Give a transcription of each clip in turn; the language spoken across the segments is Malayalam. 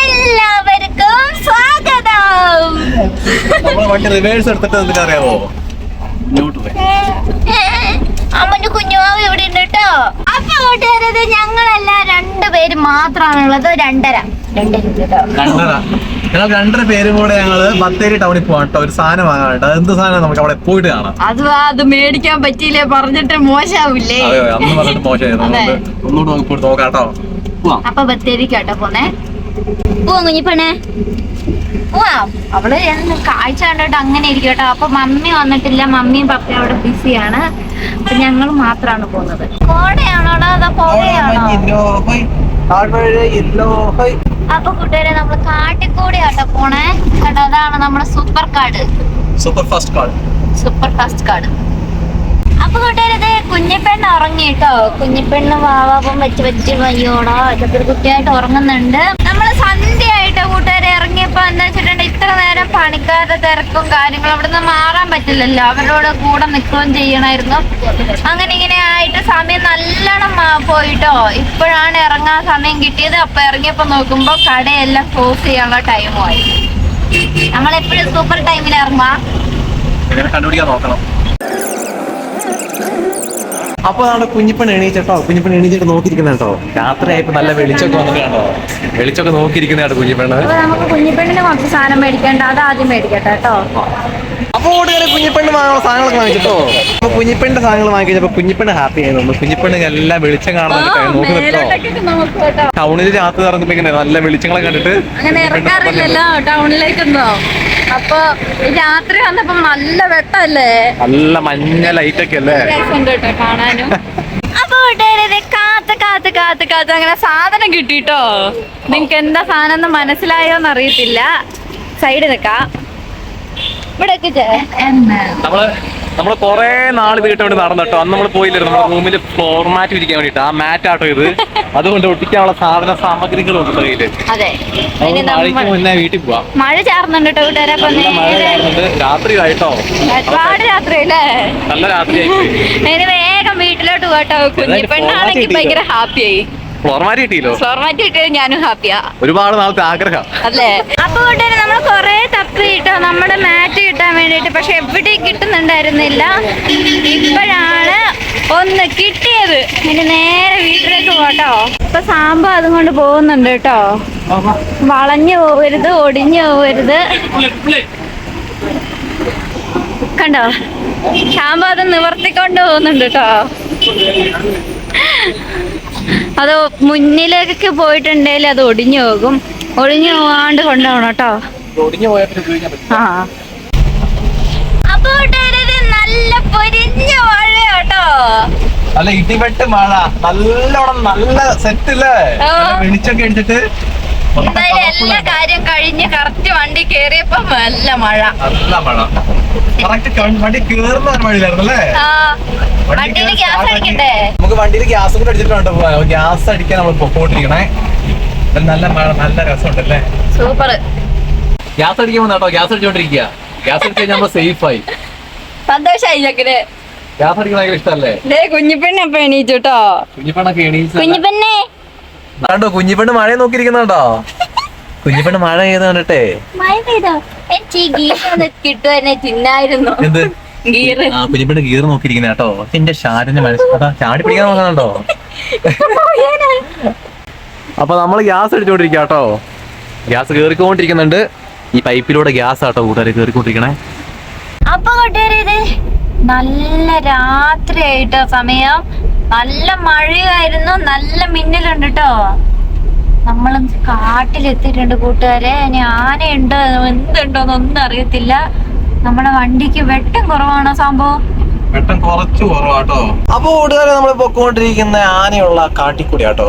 എല്ലാവർക്കും സ്വാഗതം. നമ്മളെ വണ്ടി റിവേഴ്സ് എടുത്തിട്ട് എന്തിനാ പോയി. അമ്മന്റെ കുഞ്ഞുമാവ് ഇവിടെ ഉണ്ട് കേട്ടോ. അപ്പൊ കൂട്ടുകാരത് ഞങ്ങളെല്ലാം രണ്ടുപേര് മാത്രമാണുള്ളത്. രണ്ടര. രണ്ടര. കേട്ടോ രണ്ടര. ഞങ്ങൾ രണ്ടര പേരും കൂടെ ഞങ്ങൾ ബത്തേരി ടൗണിൽ പോകാം കേട്ടോ ഒരു സാധനം വാങ്ങാട്ടോ അത് എന്ത് സാധനം? നമുക്ക് അവിടെ പോയിട്ട് കാണാം. അത് അത് മേടിക്കാൻ പറ്റിയില്ലേ? പറഞ്ഞിട്ട് മോശാവില്ലേ? അന്ന് പറഞ്ഞിട്ട് മോശമായിരുന്നു ഒന്നുകൂടെ നമുക്ക് പോയിട്ട് നോക്കാം കേട്ടോ പോവാം. അപ്പൊ ബത്തേരിക്കാട്ടോ പോന്നെ. പോവാ കുഞ്ഞിപ്പണേ പോവാ. അവൾ എന്ന് കാഴ്ച കണ്ടോട്ട് അങ്ങനെ ഇരിക്കും കേട്ടോ അപ്പൊ മമ്മി വന്നിട്ടില്ല. മമ്മിയും പപ്പയും അവിടെ ബിസിയാണ്. അപ്പൊ ഞങ്ങൾ മാത്രാണ് പോകുന്നത് കോടയാണോടാ? അതോ പുഴയാണോ? അപ്പൊ കൂട്ടുകാരെ നമ്മൾ കാട്ടിക്കൂടി ആട്ടോ പോണേ. കേട്ടോ അതാണ് നമ്മുടെ super card super fast card super fast card അപ്പൊ കൂട്ടുകാരത് കുഞ്ഞിപ്പെണ്ണ് ഉറങ്ങി കേട്ടോ കുഞ്ഞിപ്പെണ്ണ് വാവാപ്പം വെച്ച് വെച്ച് വയ്യോടാ. ചെറിയ കുട്ടിയായിട്ട് ഉറങ്ങുന്നുണ്ട്. നമ്മൾ സന്ധ്യ ആയിട്ടോ കൂട്ടുകാരെ ഇറങ്ങിയപ്പോ എന്താ വെച്ചിട്ടുണ്ടെങ്കിൽ ഇത്ര നേരം പണിക്കാരുടെ തിരക്കും കാര്യങ്ങളും അവിടെ നിന്ന് മാറാൻ പറ്റില്ലല്ലോ. അവരോട് കൂടെ നിൽക്കുകയും ചെയ്യണമായിരുന്നു. അങ്ങനെ ഇങ്ങനെ ആയിട്ട് സമയം നല്ലോണം പോയിട്ടോ. ഇപ്പോഴാണ് ഇറങ്ങാൻ സമയം കിട്ടിയത്. അപ്പൊ ഇറങ്ങിയപ്പോ നോക്കുമ്പോ കടയെല്ലാം ക്ലോസ് ചെയ്യാനുള്ള ടൈമുമായി നമ്മളെപ്പോഴും സൂപ്പർ ടൈമിൽ ഇറങ്ങാം നോക്കണം. അപ്പൊ നമ്മുടെ കുഞ്ഞിപ്പൻ എണീച്ചട്ടോ. കുഞ്ഞിപ്പൻ എണീച്ചിട്ട് നോക്കിയിരിക്കുന്ന കേട്ടോ. രാത്രിയായപ്പോ നല്ല വെളിച്ചൊക്കെ വന്നിട്ട് കേട്ടോ വെളിച്ചൊക്കെ നോക്കിയിരിക്കുന്ന കേട്ടോ കുഞ്ഞിപ്പെണ്ണ് നമുക്ക് കുഞ്ഞിപ്പെണ്ണിന് കുറച്ച് സാധനം മേടിക്കേണ്ട. അത് ആദ്യം മേടിക്കട്ടെ കേട്ടോ. അപ്പൊ കൂടുതൽ കുഞ്ഞിപ്പെണ്ണ് വാങ്ങുന്ന സാധനങ്ങളൊക്കെ വാങ്ങിച്ചിട്ടോ? അപ്പൊ കുഞ്ഞിപ്പെണ്ണിന്റെ സാധനങ്ങൾ വാങ്ങിച്ചപ്പോ കുഞ്ഞിപ്പെണ്ണ് ഹാപ്പി ആയിരുന്നു കുഞ്ഞിപ്പെണ്ണ് എല്ലാം വെളിച്ചം കാണുന്നുണ്ട് നോക്കി നിൽക്കോ മേലോട്ടേക്കൊക്കെ നമുക്ക് കേട്ടോ. ടൗണിൽ രാത്രി ഇറങ്ങുമ്പോ ഇങ്ങനെ നല്ല വെളിച്ചങ്ങളെ കണ്ടിട്ട് അങ്ങനെ ഇറങ്ങാറില്ലല്ലോ. ടൗണിലേക്കൊന്നോ. അപ്പൊ ഈ രാത്രി വന്നപ്പോ നല്ല വെട്ടല്ലേ? നല്ല മഞ്ഞ ലൈറ്റ് ഒക്കെ അല്ലേ കാണാനും. അപ്പൊ കാത്ത് കാത്ത് കാത്ത് കാത്ത് അങ്ങനെ സാധനം കിട്ടിട്ടോ? നിങ്ങക്ക് എന്താ സാധനം എന്ന് മനസ്സിലായോന്ന് അറിയത്തില്ല. സൈഡ് നിക്കാം ഇവിടെ നമ്മൾ നമ്മൾ കുറെ നാൾ വീട്ടിൽ വേണ്ടി കേട്ടോ. അന്ന് നമ്മൾ പോയില്ലായിരുന്നു. നമ്മുടെ റൂമിൽ ഫ്ലോർ മാറ്റ് വിരിക്കാൻ വേണ്ടിട്ട് ആ മാറ്റ് ആട്ടോ ഇത്. അതുകൊണ്ട് ഒട്ടിക്കാനുള്ള സാധന സാമഗ്രികളും ഉണ്ട് കയ്യിൽ. അതെ. മഴയ്ക്ക് നമ്മൾ മുന്നേ വീട്ടിൽ പോവാം. മഴ ചാർന്നുണ്ട് കേട്ടോ കൂട്ടുകാരെ. അപ്പൊ നല്ല മഴ നേരെ കാണുന്നുണ്ട് രാത്രി ആയിട്ടോ ഒരുപാട് രാത്രി അല്ലേ നല്ല ഇനി വേഗം വീട്ടിലോട്ട് പോകട്ടോ കുഞ്ഞിപ്പെണ്ണാണെങ്കിൽ ഭയങ്കര ഹാപ്പിയായി ഫ്ലോർ മാറ്റ് കിട്ടിയല്ലോ? ഫോർമാറ്റ് കിട്ടിയത് ഞാനും ഹാപ്പിയാ ഒരുപാട് നാളത്തെ ആഗ്രഹം. അല്ലേ? അപ്പൊ കൂട്ടുകാരെ നമ്മൾ കൊറേ തപ്പി കിട്ടോ നമ്മുടെ മാറ്റ് കിട്ടാൻ വേണ്ടിട്ട് പക്ഷെ എവിടെയും കിട്ടുന്നുണ്ടായിരുന്നില്ല. ഇപ്പോഴാണ് ഒന്ന് കിട്ടിയത്. ഇനി നേരെ വീട്ടിലേക്ക് പോട്ടോ. ഇപ്പൊ സാമ്പ അതും കൊണ്ട് പോകുന്നുണ്ട് കേട്ടോ. വളഞ്ഞു പോവരുത് ഒടിഞ്ഞു പോവരുത്. കണ്ടോ? ശാമ്പ അത് നിവർത്തിക്കൊണ്ട് പോകുന്നുണ്ട് കേട്ടോ. അത് മുന്നിലേക്കൊക്കെ പോയിട്ടുണ്ടെങ്കിൽ അത് ഒടിഞ്ഞു പോകും. ഒടിഞ്ഞു പോകാണ്ട് കൊണ്ടുപോകണം കേട്ടോ. ആ. അപ്പൊ നല്ല പൊരിഞ്ഞ മഴ കേട്ടോ. നല്ല ഇടിവെട്ട് മഴ നല്ലോണം നല്ല സെറ്റ് അല്ലേ വെളിച്ചൊക്കെ മൊത്തം എന്തായാലും എല്ലാ കാര്യം കഴിഞ്ഞ് കറക്റ്റ് വണ്ടി കേറിയപ്പോ നല്ല മഴ. നല്ല മഴ. വണ്ടി കേറുന്ന ഒരു മഴയിലായിരുന്നു ആ. വണ്ടിയിൽ ഗ്യാസ് അടിക്കണ്ടേ? നമുക്ക് വണ്ടിയിൽ ഗ്യാസ് കൂടെ അടിച്ചിട്ടുണ്ട് ഗ്യാസ് അടിക്കാൻ നമ്മൾ പൊക്കോണ്ടിരിക്കണേ. നല്ല മഴ നല്ല രസമുണ്ടല്ലേ? സൂപ്പർ. ഗ്യാസ് അടിക്കുമ്പോ കേട്ടോ ഗ്യാസ് അടിച്ചോണ്ടിരിക്കുക ഗ്യാസ് അടിച്ച് കഴിഞ്ഞാൽ നമ്മൾ സേഫ് ആയി. സന്തോഷായി ഗ്യാസ് അടിക്കണ ഭയങ്കര ഇഷ്ടല്ലേ? കുഞ്ഞിപ്പെണ്ണ അപ്പൊ എണീച്ചു കേട്ടോ കുഞ്ഞിപ്പെണ്ണൊക്കെ എണീച്ചു കുഞ്ഞിപ്പെണ്ണേ. കണ്ടോ കുഞ്ഞിപ്പെണ്ണ് മഴ നോക്കിയിരിക്കുന്നുണ്ടോ കുഞ്ഞിപ്പെണ്ണ് മഴ ചെയ്ത് കണ്ടിട്ടെ. മഴ പെയ്തോ? എനിക്ക് ഈ ഗീർ തിന്നായിരുന്നു. എന്ത്? ഗീർ ആ കുഞ്ഞിപ്പെണ്ണ് ഗീർ നോക്കിയിരിക്കുന്ന കേട്ടോ. എന്റെ ഷാരിന്റെ മനസ്സിലാ ചാടി പിടിക്കാൻ നോക്കുന്നുണ്ടോ അപ്പൊ നമ്മൾ ഗ്യാസ് അടിച്ചോണ്ടിരിക്കുക കേട്ടോ. ഗ്യാസ് കേറിക്കൊണ്ടിരിക്കുന്നുണ്ട്. ഈ പൈപ്പിലൂടെ ഗ്യാസ് ആട്ടോ കൂട്ടുകാരെ കേറിക്കൊണ്ടിരിക്കണേ. അപ്പൊ കൂട്ടുകാരെ ഇത് നല്ല രാത്രിയായിട്ടോ സമയം. നല്ല മഴയായിരുന്നു. നല്ല മിന്നലുണ്ട് കേട്ടോ നമ്മൾ കാട്ടിലെത്തിയിട്ടുണ്ട് കൂട്ടുകാരെ. ഇനി ആനയുണ്ട്. എന്തുണ്ടോന്നൊന്നും അറിയത്തില്ല. നമ്മുടെ വണ്ടിക്ക് വെട്ടം കുറവാണോ സംഭവം വെട്ടം കുറച്ച് കുറവാട്ടോ അപ്പൊ കൂട്ടുകാരെ നമ്മൾ പൊക്കോണ്ടിരിക്കുന്ന ആനയുള്ള കാട്ടിക്കൂടി ആട്ടോ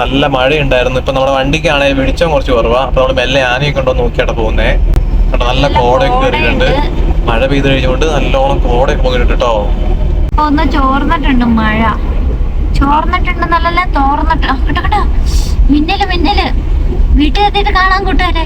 നല്ല മഴയുണ്ടായിരുന്നു. ഇപ്പൊ നമ്മുടെ വണ്ടിക്കാണെങ്കിൽ വെളിച്ചം കുറച്ച് കുറവാ. അപ്പൊ നമ്മൾ മെല്ലെ ആനയൊക്കെ ഉണ്ടോ നോക്കിയാട്ടോ പോകുന്നേ. കേട്ടോ നല്ല കോടയൊക്കെ കയറിയിട്ടുണ്ട്. മഴ പെയ്ത് കഴിഞ്ഞുകൊണ്ട് നല്ലോണം കോടയൊക്കെ പോയിട്ടുണ്ട് കേട്ടോ ഒന്ന് ചോർന്നിട്ടുണ്ട് മഴ. ചോർന്നിട്ടുണ്ടെന്നല്ലല്ലേ തോർന്നിട്ട് കേട്ടോ കേട്ടോ മിന്നൽ മിന്നൽ. വീട്ടിലെത്തിയിട്ട് കാണാൻ കൂട്ടല്ലേ